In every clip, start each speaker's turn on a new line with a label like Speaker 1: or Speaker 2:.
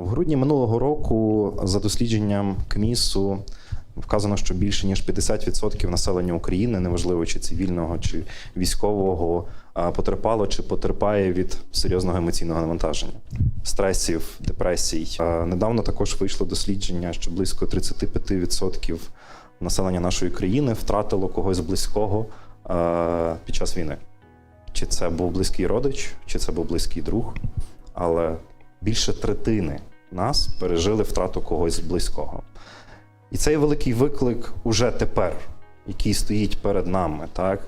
Speaker 1: В грудні минулого року за дослідженням КМІСу вказано, що більше ніж 50% населення України, неважливо чи цивільного, чи військового, потерпало чи потерпає від серйозного емоційного навантаження, стресів, депресій. Недавно також вийшло дослідження, що близько 35% населення нашої країни втратило когось близького під час війни. Чи це був близький родич, чи це був близький друг, але більше третини нас пережили втрату когось близького. І цей великий виклик уже тепер, який стоїть перед нами, так?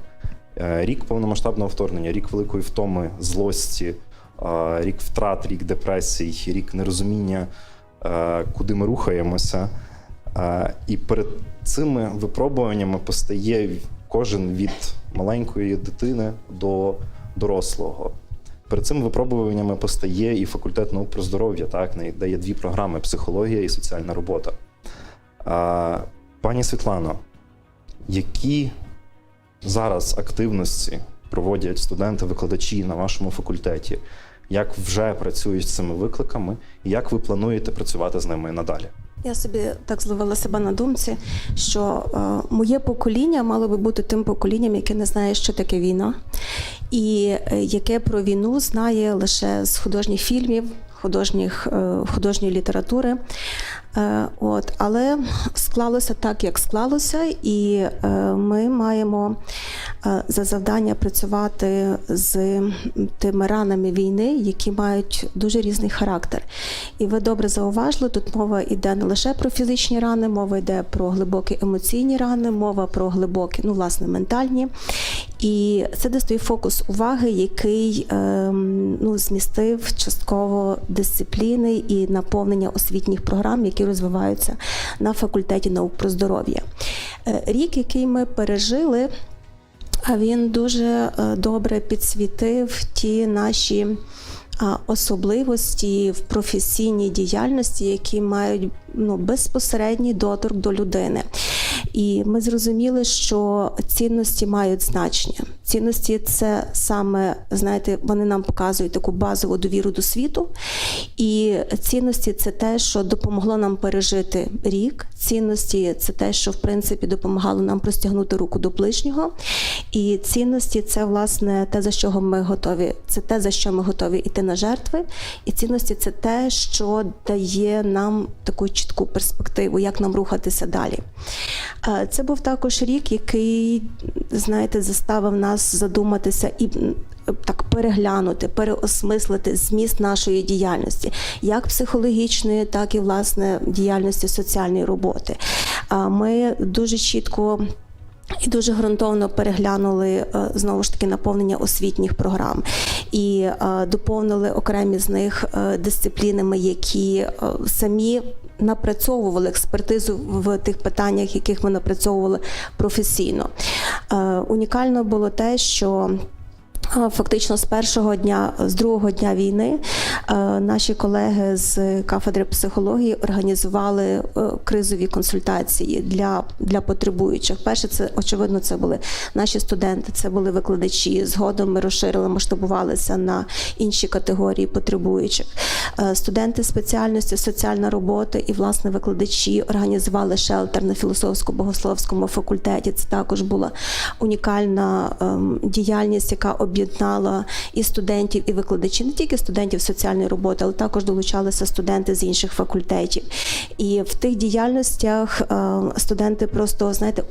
Speaker 1: Е, Рік повномасштабного вторгнення, рік великої втоми, злості, е, рік втрат, рік депресій, рік нерозуміння, е, куди ми рухаємося. І перед цими випробуваннями постає кожен від маленької дитини до дорослого. Перед цими випробуваннями постає і факультет наук про здоров'я, так, де є дві програми психологія і соціальна робота. А, пані Світлано, які зараз активності проводять студенти-викладачі на вашому факультеті? Як вже працюють з цими викликами, і як ви плануєте працювати з ними надалі?
Speaker 2: Я собі так зловила себе на думці, що е, моє покоління мало би бути тим поколінням, яке не знає, що таке війна, і е, яке про війну знає лише з художніх фільмів, художніх, е, художньої літератури. Е, От, але склалося так, як склалося, і ми маємо за завдання працювати з тими ранами війни, які мають дуже різний характер. І ви добре зауважили, тут мова йде не лише про фізичні рани, мова йде про глибокі емоційні рани, мова про глибокі, ну, власне, ментальні. І це десь фокус уваги, який ем, ну, змістив частково дисципліни і наповнення освітніх програм, які розвиваються на факультеті наук про здоров'я. Е, Рік, який ми пережили, він дуже е, добре підсвітив ті наші особливості в професійній діяльності, які мають ну, безпосередній доторк до людини. І ми зрозуміли, що цінності мають значення. Цінності це саме, знаєте, вони нам показують таку базову довіру до світу. І цінності це те, що допомогло нам пережити рік. Цінності це те, що в принципі допомагало нам простягнути руку до ближнього. І цінності це власне те, за що ми готові. Це те, за що ми готові йти на жертви. І цінності це те, що дає нам таку чітку перспективу, як нам рухатися далі. Це був також рік, який, знаєте, заставив нас задуматися і так переглянути, переосмислити зміст нашої діяльності, як психологічної, так і власне діяльності соціальної роботи. Ми дуже чітко. І дуже ґрунтовно переглянули е, знову ж таки наповнення освітніх програм і е, доповнили окремі з них е, дисциплінами, які самі напрацьовували експертизу в тих питаннях, яких ми напрацьовували професійно. Унікально було те, що Фактично з першого дня, з другого дня війни, е, наші колеги з кафедри психології організували е, кризові консультації для, для потребуючих. Перше, це очевидно, це були наші студенти, це були викладачі. Згодом ми розширили, масштабувалися на інші категорії потребуючих. Е, Студенти спеціальності соціальна робота і власне викладачі організували шелтер на філософсько-богословському факультеті. Це також була унікальна ем, діяльність, яка об'єднала і студентів, і викладачів, не тільки студентів соціальної роботи, але також долучалися студенти з інших факультетів. І в тих діяльностях ем, студенти просто знаєте,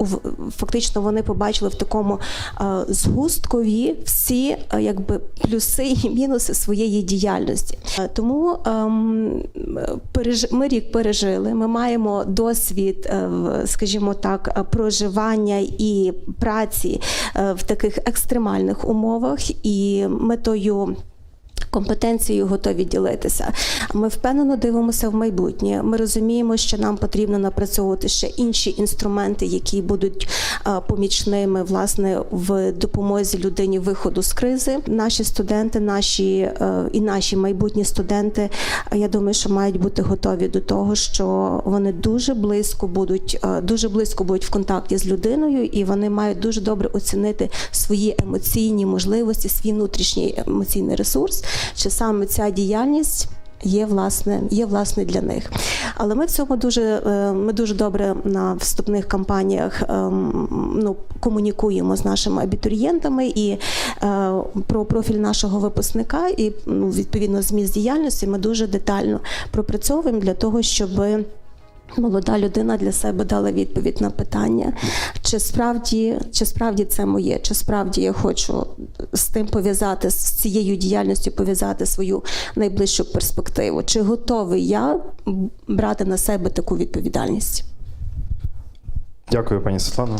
Speaker 2: фактично вони побачили в такому е, згусткові всі е, якби плюси і мінуси своєї діяльності. Е, Тому ем, ми рік пережили. Ми маємо досвід, е, скажімо так, е, проживання і праці е, в таких екстремальних умовах, і метою. Компетенцією готові ділитися. Ми впевнено дивимося в майбутнє. Ми розуміємо, що нам потрібно напрацьовувати ще інші інструменти, які будуть помічними власне в допомозі людині виходу з кризи. Наші студенти, наші е, і наші майбутні студенти, е, я думаю, що мають бути готові до того, що вони дуже близько будуть е, дуже близько будуть в контакті з людиною, і вони мають дуже добре оцінити свої емоційні можливості, свій внутрішній емоційний ресурс, чи саме ця діяльність є власне, є власне для них. Але ми в цьому дуже е, ми дуже добре на вступних кампаніях ем, ну, комунікуємо з нашими абітурієнтами і е, про профіль нашого випускника і ну, відповідно зміст діяльності ми дуже детально пропрацьовуємо для того, щоби молода людина для себе дала відповідь на питання, чи справді, чи справді це моє, чи справді я хочу з тим пов'язати з цією діяльністю, пов'язати свою найближчу перспективу. Чи готовий я брати на себе таку відповідальність?
Speaker 1: Дякую, пані Світлано.